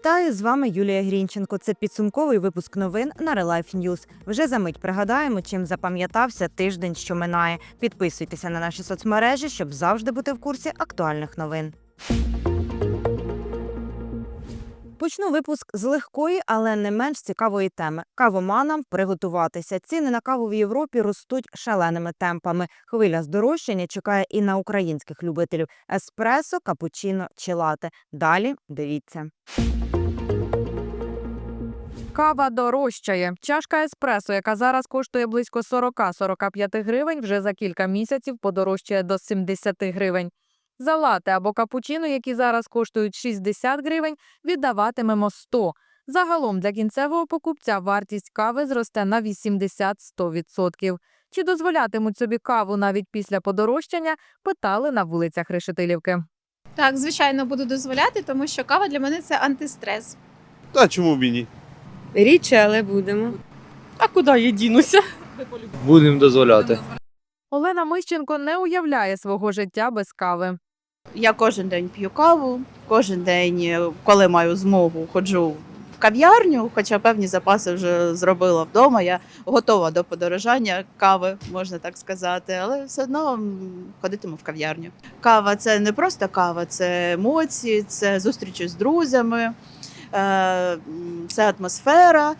Вітаю з вами Юлія Грінченко. Це підсумковий випуск новин на Релайф News. Вже за мить пригадаємо, чим запам'ятався тиждень, що минає. Підписуйтеся на наші соцмережі, щоб завжди бути в курсі актуальних новин. Почну випуск з легкої, але не менш цікавої теми. Кавоманам приготуватися. Ціни на каву в Європі ростуть шаленими темпами. Хвиля здорожчання чекає і на українських любителів еспресо, капучино чи лате. Далі дивіться. Кава дорожчає. Чашка еспресо, яка зараз коштує близько 40-45 гривень, вже за кілька місяців подорожчає до 70 гривень. За лате або капучино, які зараз коштують 60 гривень, віддаватимемо 100. Загалом для кінцевого покупця вартість кави зросте на 80-100%. Чи дозволятимуть собі каву навіть після подорожчання, питали на вулицях Решетилівки. Так, звичайно, буду дозволяти, тому що кава для мене це антистрес. Та чому б і ні? Рідше, але будемо. А куди я дінуся? Будемо дозволяти. Олена Мищенко не уявляє свого життя без кави. Я кожен день п'ю каву, кожен день, е, коли маю змогу, ходжу в кав'ярню, хоча певні запаси вже зробила вдома. Я готова до подорожання кави, можна так сказати, але все одно ходитиму в кав'ярню. Кава це не просто кава, це емоції, це зустрічі з друзями, е, м, це атмосфера.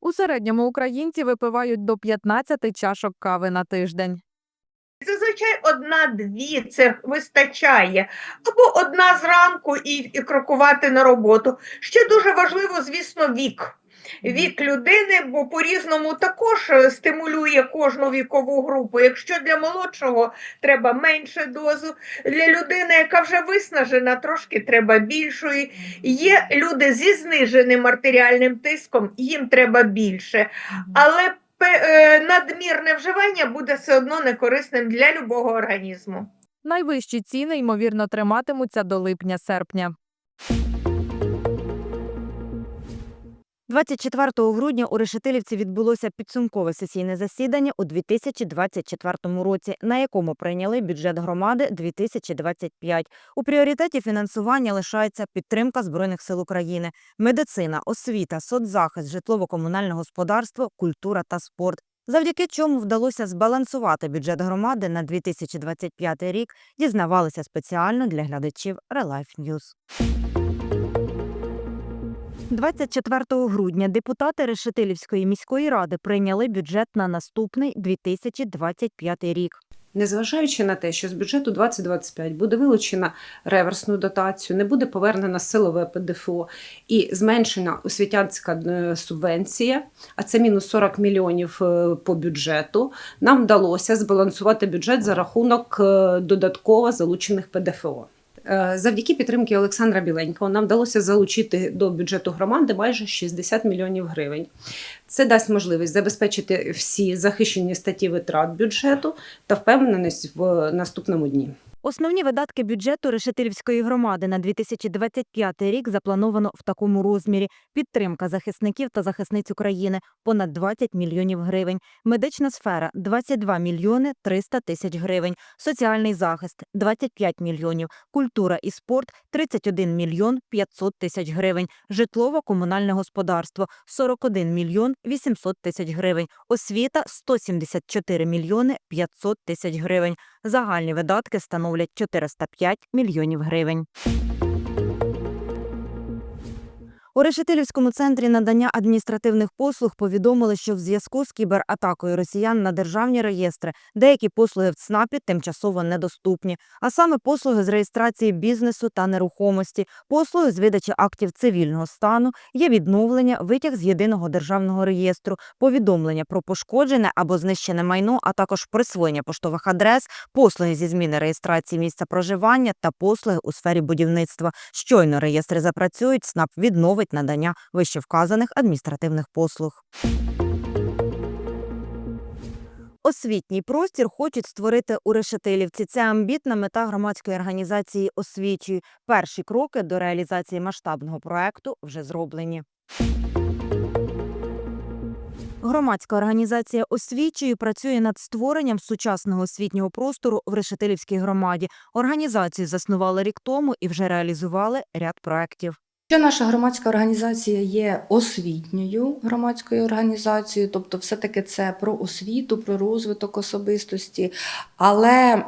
У середньому українці випивають до 15 чашок кави на тиждень. Зазвичай одна-дві це вистачає, або одна зранку і, і крокувати на роботу. Ще дуже важливо, звісно, вік. Вік людини, бо по-різному також е, стимулює кожну вікову групу. Якщо для молодшого треба менше дозу, для людини, яка вже виснажена, трошки треба більшої. Є люди зі зниженим артеріальним тиском, їм треба більше. Але е, надмірне вживання буде все одно некорисним для любого організму. Найвищі ціни, ймовірно, триматимуться до липня-серпня. 24 грудня у Решетилівці відбулося підсумкове сесійне засідання у 2024 році, на якому прийняли бюджет громади 2025. У пріоритеті фінансування лишається підтримка Збройних сил України, медицина, освіта, соцзахист, житлово-комунальне господарство, культура та спорт. Завдяки чому вдалося збалансувати бюджет громади на 2025 рік, дізнавалися спеціально для глядачів Relife News. 24 грудня депутати Решетилівської міської ради прийняли бюджет на наступний 2025 рік. Незважаючи на те, що з бюджету 2025 буде вилучена реверсну дотацію, не буде повернена силове ПДФО і зменшена освітянська е, субвенція, а це мінус 40 мільйонів е, по бюджету, нам вдалося збалансувати бюджет за рахунок е, додатково залучених ПДФО. Е, Завдяки підтримки Олександра Біленького нам вдалося залучити до бюджету громади майже 60 мільйонів гривень. Це дасть можливість забезпечити всі захищені статті витрат бюджету та впевненість в наступному дні. Основні видатки бюджету Решетилівської громади на 2025 рік заплановано в такому розмірі: підтримка захисників та захисниць України понад 20 мільйонів гривень, медична сфера 22 мільйони 300 тисяч гривень, соціальний захист 25 мільйонів, культура і спорт 31 мільйон 500 тисяч гривень, житлово-комунальне господарство 41 мільйон 800 тисяч гривень, освіта 174 мільйони 500 тисяч гривень. Загальні видатки становлять 405 мільйонів гривень. У Решетилівському центрі надання адміністративних послуг повідомили, що в зв'язку з кібератакою росіян на державні реєстри деякі послуги в ЦНАПі тимчасово недоступні, а саме послуги з реєстрації бізнесу та нерухомості, послуги з видачі актів цивільного стану, є відновлення, витяг з єдиного державного реєстру, повідомлення про пошкоджене або знищене майно, а також присвоєння поштових адрес, послуги зі зміни реєстрації місця проживання та послуги у сфері будівництва. Щойно реєстри запрацюють, СНАП відновить надання вищевказаних адміністративних послуг. Освітній простір хочуть створити у Решетилівці. Це амбітна мета громадської організації «Освічую». Перші кроки до реалізації масштабного проекту вже зроблені. Громадська організація «Освічую» працює над створенням сучасного освітнього простору в Решетилівській громаді. Організацію заснували рік тому і вже реалізували ряд проєктів. Що наша громадська організація є освітньою громадською організацією, тобто, все-таки це про освіту, про розвиток особистості. Але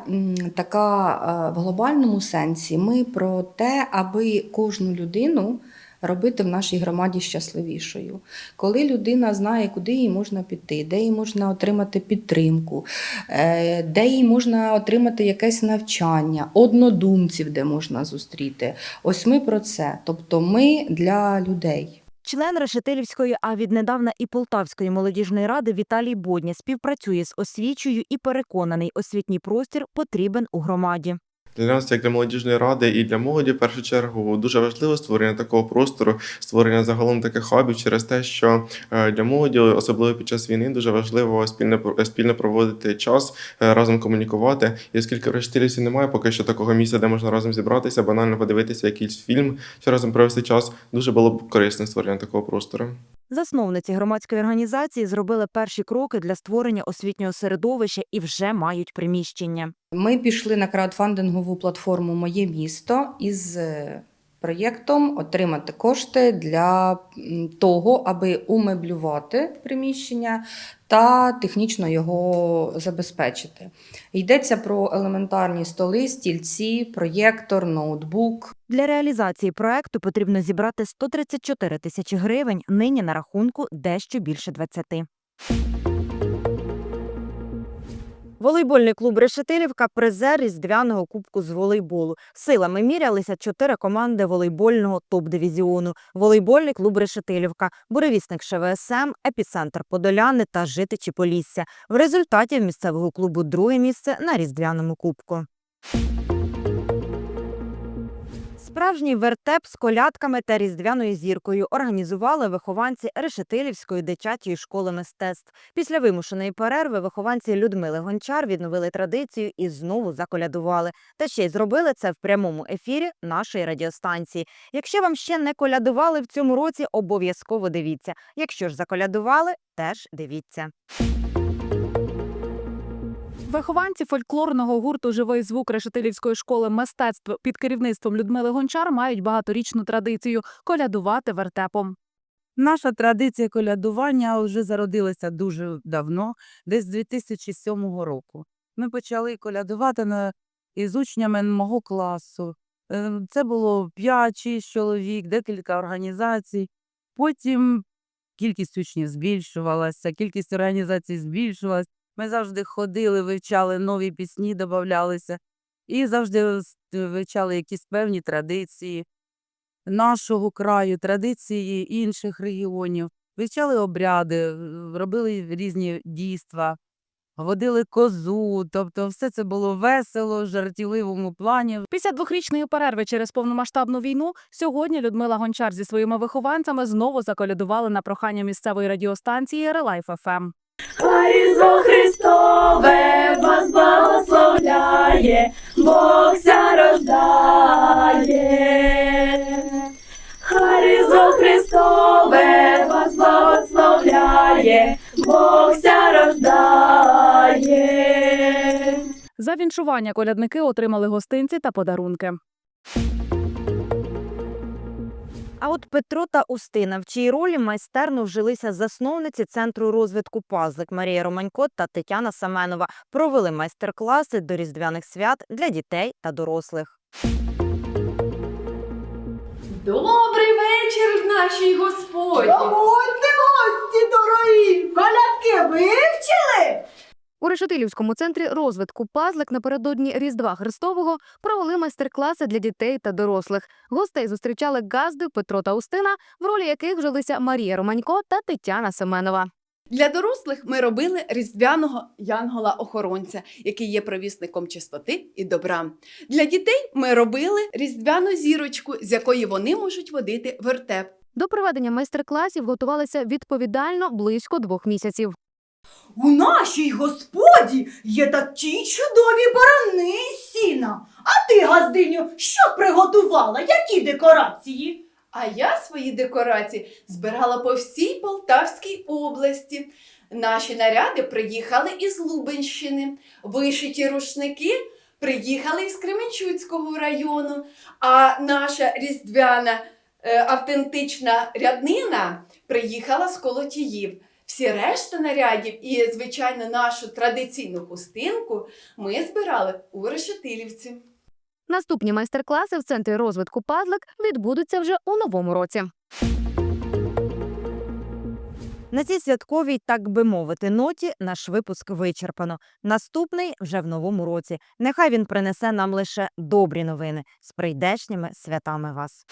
така е, в глобальному сенсі ми про те, аби кожну людину робити в нашій громаді щасливішою. Коли людина знає, куди їй можна піти, де їй можна отримати підтримку, е, де їй можна отримати якесь навчання, однодумців, де можна зустріти. Ось ми про це. Тобто ми для людей. Член Решетилівської, а віднедавна і Полтавської молодіжної ради Віталій Бодня співпрацює з освічою і переконаний, освітній простір потрібен у громаді. Для нас, як для молодіжної ради і для молоді, в першу чергу, дуже важливо створення такого простору, створення загалом таких хабів через те, що е, для молоді, особливо під час війни, дуже важливо спільно спільно проводити час, е, разом комунікувати. І оскільки в Рештилівці немає поки що такого місця, де можна разом зібратися, банально подивитися якийсь фільм чи разом провести час, дуже було б корисно створення такого простору. Засновниці громадської організації зробили перші кроки для створення освітнього середовища і вже мають приміщення. Ми пішли на краудфандингову платформу Моє місто із е, проєктом отримати кошти для того, аби умеблювати приміщення та технічно його забезпечити. Йдеться про елементарні столи, стільці, проєктор, ноутбук. Для реалізації проекту потрібно зібрати 134 тисячі гривень, нині на рахунку дещо більше 20. Волейбольний клуб Решетилівка призер різдвяного кубку з волейболу. Силами мірялися чотири команди волейбольного топ-дивізіону. Волейбольний клуб Решетилівка, буревісник ШВСМ, епіцентр Подоляни та Житичі Полісся. В результаті в місцевого клубу друге місце на різдвяному кубку. Справжній вертеп з колядками та різдвяною зіркою організували вихованці Решетилівської дитячої школи мистецтв. Після вимушеної перерви вихованці Людмили Гончар відновили традицію і знову заколядували. Та ще й зробили це в прямому ефірі нашої радіостанції. Якщо вам ще не колядували в цьому році, обов'язково дивіться. Якщо ж заколядували, теж дивіться. Вихованці фольклорного гурту Живий звук Решетилівської школи мистецтв під керівництвом Людмили Гончар мають багаторічну традицію колядувати вертепом. Наша традиція колядування вже зародилася дуже давно, десь з 2007 року. Ми почали колядувати на, із учнями мого класу. Е, Це було 5-6 чоловік, декілька організацій. Потім кількість учнів збільшувалася, кількість організацій збільшувалася. Ми завжди ходили, вивчали нові пісні, додавалися, і завжди вивчали якісь певні традиції нашого краю, традиції інших регіонів, вивчали обряди, робили різні дійства, водили козу. Тобто, все це було весело, в жартівливому плані. Після двохрічної перерви через повномасштабну війну сьогодні Людмила Гончар зі своїми вихованцями знову заколядували на прохання місцевої радіостанції Релайф. ФМ. Різдво Христове вас благословляє, Бог ся рождає. Різдво Христове вас благословляє, Бог ся рождає. За віншування колядники отримали гостинці та подарунки. А от Петро та Устина, в чиїй ролі майстерно вжилися засновниці центру розвитку Пазлик Марія Романько та Тетяна Саменова, провели майстер-класи до різдвяних свят для дітей та дорослих. Добрий вечір, нашій Господі! Заходьте, гості дорогі! Колядки вивчили? У Решетилівському центрі розвитку Пазлик напередодні Різдва Христового провели майстер-класи для дітей та дорослих. Гостей зустрічали газди Петро та Устина, в ролі яких вжилися Марія Романько та Тетяна Семенова. Для дорослих ми робили різдвяного янгола-охоронця, який є провісником чистоти і добра. Для дітей ми робили різдвяну зірочку, з якої вони можуть водити вертеп. До проведення майстер-класів готувалися відповідально близько двох місяців. У нашій господі є такі чудові барани із сіна. А ти, газдиню, що приготувала? Які декорації? А я свої декорації збирала по всій Полтавській області. Наші наряди приїхали із Лубенщини, вишиті рушники приїхали із Кременчуцького району, а наша різдвяна е, автентична ряднина приїхала з Колотіїв. Всі решта нарядів і, звичайно, нашу традиційну хустинку ми збирали у Решетилівці. Наступні майстер-класи в центрі розвитку Пазлик відбудуться вже у новому році. На цій святковій, так би мовити, ноті наш випуск вичерпано. Наступний вже в новому році. Нехай він принесе нам лише добрі новини з прийдешніми святами вас.